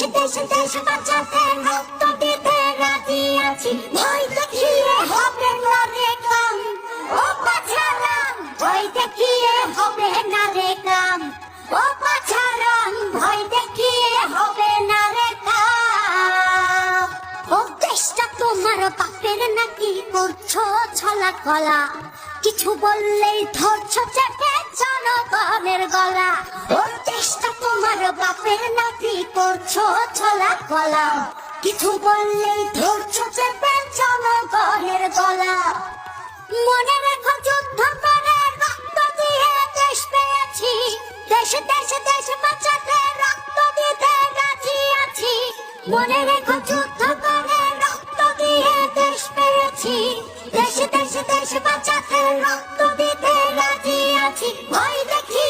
দেশ দেশ দেশ বাঁচাতে রক্ত দিতে রাজি আছি ভয় দেখিয়ে হবে না রে কাম ও পাছারাম ভয় দেখিয়ে হবে না রে কাম ও পাছারাম ভয় দেখিয়ে হবে না রে কাম ও দেশটা তোমার বাপের নাকি করছ ছলা কলা কিছু বললেই ধরছো চেপে জনগণের গলা ও দেশটা তোমার বাপের করছ ছলা কলা। কিছু বললেই ধরছো চেপে জনগণের গলা। মনে রেখো যুদ্ধ করে রক্ত দিয়ে দেশ পেয়েছি। দেশ দেশ দেশ বাঁচাতে রক্ত দিতে রাজি আছি। মনে রেখো যুদ্ধ করে রক্ত দিয়ে দেশ পেয়েছি। দেশ দেশ দেশ বাঁচাতে রক্ত দিতে রাজি আছি। ভয় দেখিয়ে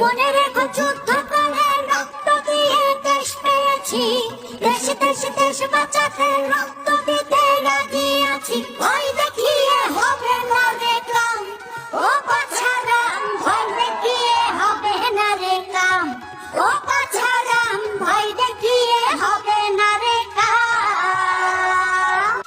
মনে রেখো যুদ্ধ করে রক্ত দিয়ে দেশ পেয়েছি। দেশ দেশ দেশ বাঁচাতে রক্ত দিতে রাজি আছি।